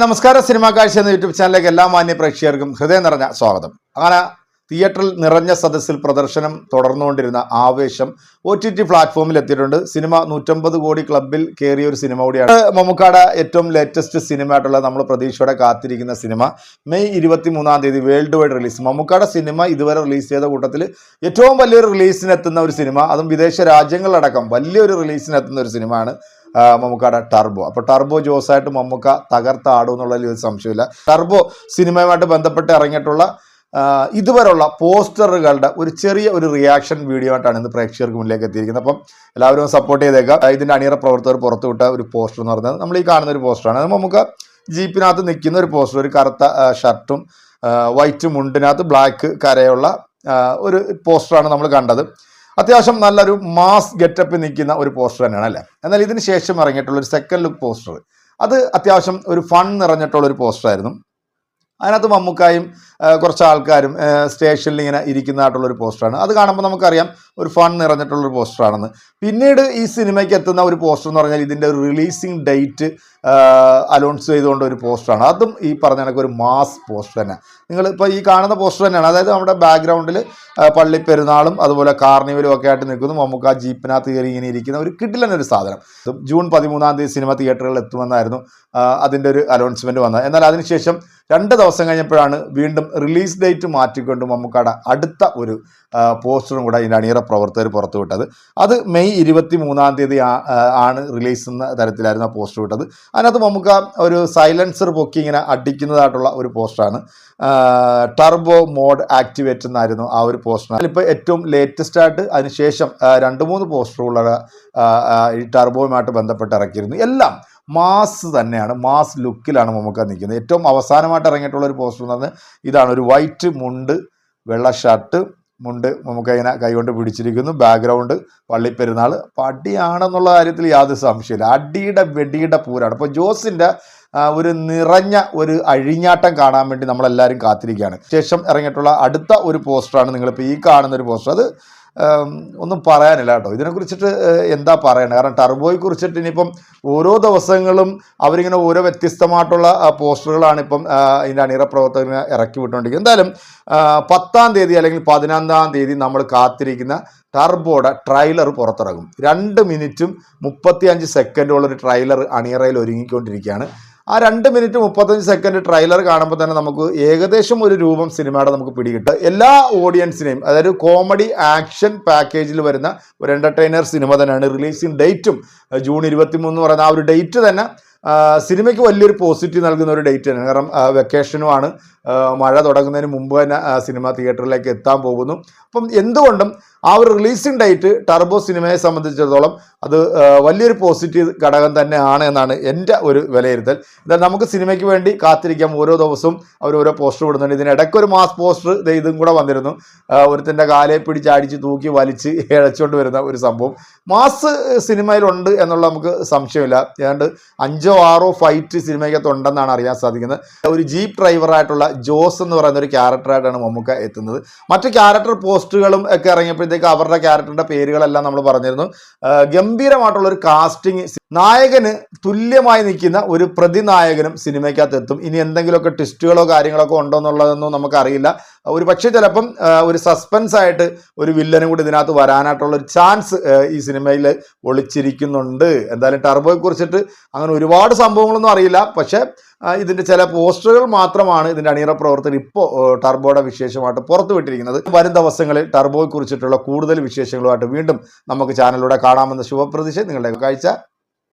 നമസ്കാരം. സിനിമാ കാഴ്ച എന്ന യൂട്യൂബ് ചാനലിലേക്ക് എല്ലാ മാന്യ പ്രേക്ഷകർക്കും ഹൃദയം നിറഞ്ഞ സ്വാഗതം. അങ്ങനെ തിയേറ്ററിൽ നിറഞ്ഞ സദസ്സിൽ പ്രദർശനം തുടർന്നുകൊണ്ടിരുന്ന ആവേശം ഒ ടി ടി പ്ലാറ്റ്ഫോമിൽ എത്തിയിട്ടുണ്ട്. സിനിമ നൂറ്റമ്പത് കോടി ക്ലബിൽ കയറിയ ഒരു സിനിമ കൂടിയാണ്. മമ്മൂക്കാട ഏറ്റവും ലേറ്റസ്റ്റ് സിനിമ ആയിട്ടുള്ള നമ്മൾ പ്രതീക്ഷയോടെ കാത്തിരിക്കുന്ന സിനിമ മെയ് ഇരുപത്തി മൂന്നാം തീയതി വേൾഡ് വൈഡ് റിലീസ് മമ്മൂക്കാട സിനിമ ഇതുവരെ റിലീസ് ചെയ്ത കൂട്ടത്തിൽ ഏറ്റവും വലിയൊരു റിലീസിനെത്തുന്ന ഒരു സിനിമ. അതും വിദേശ രാജ്യങ്ങളിലടക്കം വലിയൊരു റിലീസിനെത്തുന്ന ഒരു സിനിമയാണ് ആ, മമ്മൂക്കാടെ ടർബോ. അപ്പോൾ ടർബോ ജോസായിട്ട് മമ്മൂക്ക തകർത്താടും എന്നുള്ളതിൽ ഒരു സംശയമില്ല. ടർബോ സിനിമയുമായിട്ട് ബന്ധപ്പെട്ട് ഇറങ്ങിയിട്ടുള്ള ഇതുവരെയുള്ള പോസ്റ്ററുകളുടെ ഒരു ചെറിയ ഒരു റിയാക്ഷൻ വീഡിയോ ആയിട്ടാണ് ഇന്ന് പ്രേക്ഷകർക്ക് മുന്നിലേക്ക് എത്തിയിരിക്കുന്നത്. അപ്പം എല്ലാവരും സപ്പോർട്ട് ചെയ്തേക്കാം. ഇതിന്റെ അണിയറ പ്രവർത്തകർ പുറത്തുവിട്ട ഒരു പോസ്റ്റർ എന്ന് പറയുന്നത് നമ്മൾ ഈ കാണുന്ന ഒരു പോസ്റ്ററാണ് അത് നമുക്ക് ജീപ്പിനകത്ത് നിൽക്കുന്ന ഒരു പോസ്റ്റർ ഒരു കറുത്ത ഷർട്ടും വൈറ്റ് മുണ്ടിനകത്ത് ബ്ലാക്ക് കരയുള്ള ഒരു പോസ്റ്ററാണ് നമ്മൾ കണ്ടത്. അത്യാവശ്യം നല്ലൊരു മാസ് ഗെറ്റപ്പ് നിൽക്കുന്ന ഒരു പോസ്റ്റർ തന്നെയാണ് അല്ലേ? എന്നാൽ ഇതിന് ശേഷം ഇറങ്ങിയിട്ടുള്ള ഒരു സെക്കൻഡ് ലുക്ക് പോസ്റ്റർ അത് അത്യാവശ്യം ഒരു ഫൺ നിറഞ്ഞിട്ടുള്ള ഒരു പോസ്റ്റർ ആയിരുന്നു. അതിനകത്ത് മമ്മൂക്കായും കുറച്ച് ആൾക്കാരും സ്റ്റേഷനിൽ ഇങ്ങനെ ഇരിക്കുന്നതായിട്ടുള്ളൊരു പോസ്റ്ററാണ്. അത് കാണുമ്പോൾ നമുക്കറിയാം ഒരു ഫൺ നിറഞ്ഞിട്ടുള്ളൊരു പോസ്റ്ററാണെന്ന്. പിന്നീട് ഈ സിനിമയ്ക്ക് എത്തുന്ന ഒരു പോസ്റ്റർ എന്ന് പറഞ്ഞാൽ ഇതിന്റെ ഒരു റിലീസിങ് ഡേറ്റ് അനൗൺസ് ചെയ്തുകൊണ്ട് ഒരു പോസ്റ്ററാണ്. അതും ഈ പറഞ്ഞ കണക്ക് ഒരു മാസ് പോസ്റ്റർ തന്നെ. നിങ്ങൾ ഇപ്പോൾ ഈ കാണുന്ന പോസ്റ്റർ തന്നെയാണ്. അതായത് നമ്മുടെ ബാക്ക്ഗ്രൗണ്ടിൽ പള്ളിപ്പെരുന്നാളും അതുപോലെ കാർണിവലും ഒക്കെ ആയിട്ട് നിൽക്കുന്നു. മമ്മൂക്ക ആ ജീപ്പിനകത്ത് കയറി ഇങ്ങനെ ഇരിക്കുന്ന ഒരു കിട്ടിലൻ ഒരു സാധനം. ജൂൺ പതിമൂന്നാം തീയതി സിനിമ തിയേറ്ററുകളിൽ എത്തുമെന്നായിരുന്നു അതിന്റെ ഒരു അനൗൺസ്മെന്റ് വന്നത്. എന്നാൽ അതിനുശേഷം രണ്ട് ദിവസം കഴിഞ്ഞപ്പോഴാണ് വീണ്ടും റിലീസ് ഡേറ്റ് മാറ്റിക്കൊണ്ട് മമ്മൂക്കാടെ അടുത്ത ഒരു പോസ്റ്ററും കൂടെ ഇതിന്റെ അണിയറ പ്രവർത്തകർ പുറത്തുവിട്ടത്. അത് മെയ് ഇരുപത്തി മൂന്നാം തീയതി ആണ് റിലീസ് എന്ന തരത്തിലായിരുന്നു ആ പോസ്റ്റർ വിട്ടത്. അതിനകത്ത് മമ്മൂക്ക ഒരു സൈലൻസർ പൊക്കി ഇങ്ങനെ അടിക്കുന്നതായിട്ടുള്ള ഒരു പോസ്റ്ററാണ് ടർബോ മോഡ് ആക്ടിവേറ്റ് എന്നായിരുന്നു ആ ഒരു പോസ്റ്റർ അതിലിപ്പോൾ ഏറ്റവും ലേറ്റസ്റ്റ് ആയിട്ട് അതിനുശേഷം രണ്ട് മൂന്ന് പോസ്റ്ററുകളുടെ ഈ ടർബോയുമായിട്ട് ബന്ധപ്പെട്ട് ഇറക്കിയിരുന്നു. എല്ലാം മാസ് തന്നെയാണ്. മാസ് ലുക്കിലാണ് മമ്മൂക്ക നിൽക്കുന്നത്. ഏറ്റവും അവസാനമായിട്ട് ഇറങ്ങിയിട്ടുള്ള ഒരു പോസ്റ്റർ എന്ന് പറഞ്ഞാൽ ഇതാണ്. ഒരു വൈറ്റ് മുണ്ട് വെള്ള ഷർട്ട് മുണ്ട് നമുക്ക് അതിനെ കൈകൊണ്ട് പിടിച്ചിരിക്കുന്നു. ബാക്ക്ഗ്രൗണ്ട് പള്ളിപ്പെരുന്നാൾ. അപ്പോൾ അടിയാണെന്നുള്ള കാര്യത്തിൽ യാതൊരു സംശയമില്ല അടിയുടെ വെടിയുടെ പൂരാണ്. അപ്പോൾ ജോസിന്റെ ഒരു നിറഞ്ഞ ഒരു അഴിഞ്ഞാട്ടം കാണാൻ വേണ്ടി നമ്മളെല്ലാവരും കാത്തിരിക്കുകയാണ്. ശേഷം ഇറങ്ങിയിട്ടുള്ള അടുത്ത ഒരു പോസ്റ്ററാണ് നിങ്ങളിപ്പോൾ ഈ കാണുന്ന ഒരു പോസ്റ്റർ അത് ഒന്നും പറയാനില്ല കേട്ടോ. ഇതിനെക്കുറിച്ചിട്ട് എന്താ പറയണത് കാരണം ടർബോയെ കുറിച്ചിട്ട് ഇനിയിപ്പം ഓരോ ദിവസങ്ങളും അവരിങ്ങനെ ഓരോ വ്യത്യസ്തമായിട്ടുള്ള പോസ്റ്ററുകളാണ് ഇപ്പം ഇതിന്റെ അണിയറ പ്രവർത്തകർ ഇറക്കി വിട്ടുകൊണ്ടിരിക്കുന്നത്. എന്തായാലും പത്താം തീയതി അല്ലെങ്കിൽ പതിനൊന്നാം തീയതി നമ്മൾ കാത്തിരിക്കുന്ന ടർബോയുടെ ട്രൈലർ പുറത്തിറങ്ങും. രണ്ട് മിനിറ്റും മുപ്പത്തിയഞ്ച് സെക്കൻഡുള്ള ഒരു ട്രൈലർ അണിയറയിൽ ഒരുങ്ങിക്കൊണ്ടിരിക്കുകയാണ്. ആ രണ്ട് മിനിറ്റ് മുപ്പത്തഞ്ച് സെക്കൻഡ് ട്രെയിലർ കാണുമ്പോൾ തന്നെ നമുക്ക് ഏകദേശം ഒരു രൂപം സിനിമയുടെ നമുക്ക് പിടികിട്ടും. എല്ലാ ഓഡിയൻസിനെയും അതായത് കോമഡി ആക്ഷൻ പാക്കേജിൽ വരുന്ന ഒരു എന്റർടൈനർ സിനിമ തന്നെയാണ് റിലീസിങ് ഡേറ്റും ജൂൺ ഇരുപത്തി മൂന്ന് പറയുന്ന ആ ഒരു ഡേറ്റ് തന്നെ സിനിമയ്ക്ക് വലിയൊരു പോസിറ്റീവ് നൽകുന്ന ഒരു ഡേറ്റ് തന്നെയാണ് കാരണം വെക്കേഷനുമാണ് മഴ തുടങ്ങുന്നതിന് മുമ്പ് തന്നെ സിനിമ തിയേറ്ററിലേക്ക് എത്താൻ പോകുന്നു. അപ്പം എന്തുകൊണ്ടും ആ ഒരു റിലീസിംഗ് ഡേറ്റ് ടർബോ സിനിമയെ സംബന്ധിച്ചിടത്തോളം അത് വലിയൊരു പോസിറ്റീവ് ഘടകം തന്നെയാണ് എന്നാണ് എന്റെ ഒരു വിലയിരുത്തൽ. എന്നാൽ നമുക്ക് സിനിമയ്ക്ക് വേണ്ടി കാത്തിരിക്കാം. ഓരോ ദിവസവും അവർ ഓരോ പോസ്റ്റർ വിടുന്നുണ്ട് ഇതിനിടയ്ക്ക് ഒരു മാസ് പോസ്റ്റർ ഇതും കൂടെ വന്നിരുന്നു. ഒരുത്തന്റെ കാലെ പിടിച്ച് അടിച്ച് തൂക്കി വലിച്ച് ഇഴച്ചുകൊണ്ട് വരുന്ന ഒരു സംഭവം. മാസ് സിനിമയിലുണ്ട് എന്നുള്ള നമുക്ക് സംശയമില്ല. ഏതാണ്ട് അഞ്ചോ ആറോ ഫൈറ്റ് സിനിമയ്ക്കകത്ത് ഉണ്ടെന്നാണ് അറിയാൻ സാധിക്കുന്നത്. ഒരു ജീപ്പ് ഡ്രൈവറായിട്ടുള്ള ജോസ് എന്ന് പറയുന്ന ഒരു ക്യാരക്ടറായിട്ടാണ് മമ്മൂക്ക എത്തുന്നത്. മറ്റ് ക്യാരക്ടർ പോസ്റ്റുകളും ഒക്കെ ഇറങ്ങിയപ്പോഴത്തേക്ക് അവരുടെ ക്യാരക്ടറിന്റെ പേരുകളെല്ലാം നമ്മൾ പറഞ്ഞിരുന്നു. ഗംഭീരമായിട്ടുള്ള ഒരു കാസ്റ്റിംഗ് നായകന് തുല്യമായി നിൽക്കുന്ന ഒരു പ്രതിനായകനും സിനിമയ്ക്കകത്ത് എത്തും ഇനി എന്തെങ്കിലുമൊക്കെ ട്വിസ്റ്റുകളോ കാര്യങ്ങളൊക്കെ ഉണ്ടോ എന്നുള്ളതൊന്നും നമുക്കറിയില്ല. ഒരു പക്ഷേ ചിലപ്പം ഒരു സസ്പെൻസ് ആയിട്ട് ഒരു വില്ലനും കൂടി ഇതിനകത്ത് വരാനായിട്ടുള്ള ഒരു ചാൻസ് ഈ സിനിമയിൽ ഒളിച്ചിരിക്കുന്നുണ്ട്. എന്തായാലും ടർബോയെ കുറിച്ചിട്ട് അങ്ങനെ ഒരുപാട് സംഭവങ്ങളൊന്നും അറിയില്ല. പക്ഷേ ഇതിന്റെ ചില പോസ്റ്ററുകൾ മാത്രമാണ് ഇതിന്റെ അണിയറ പ്രവർത്തകർ ഇപ്പോൾ ടർബോയുടെ വിശേഷമായിട്ട് പുറത്തുവിട്ടിരിക്കുന്നത്. വരും ദിവസങ്ങളിൽ ടർബോയെ കുറിച്ചിട്ടുള്ള കൂടുതൽ വിശേഷങ്ങളുമായിട്ട് വീണ്ടും നമുക്ക് ചാനലിലൂടെ കാണാമെന്ന ശുഭപ്രതീക്ഷ. നിങ്ങളുടെ കാഴ്ച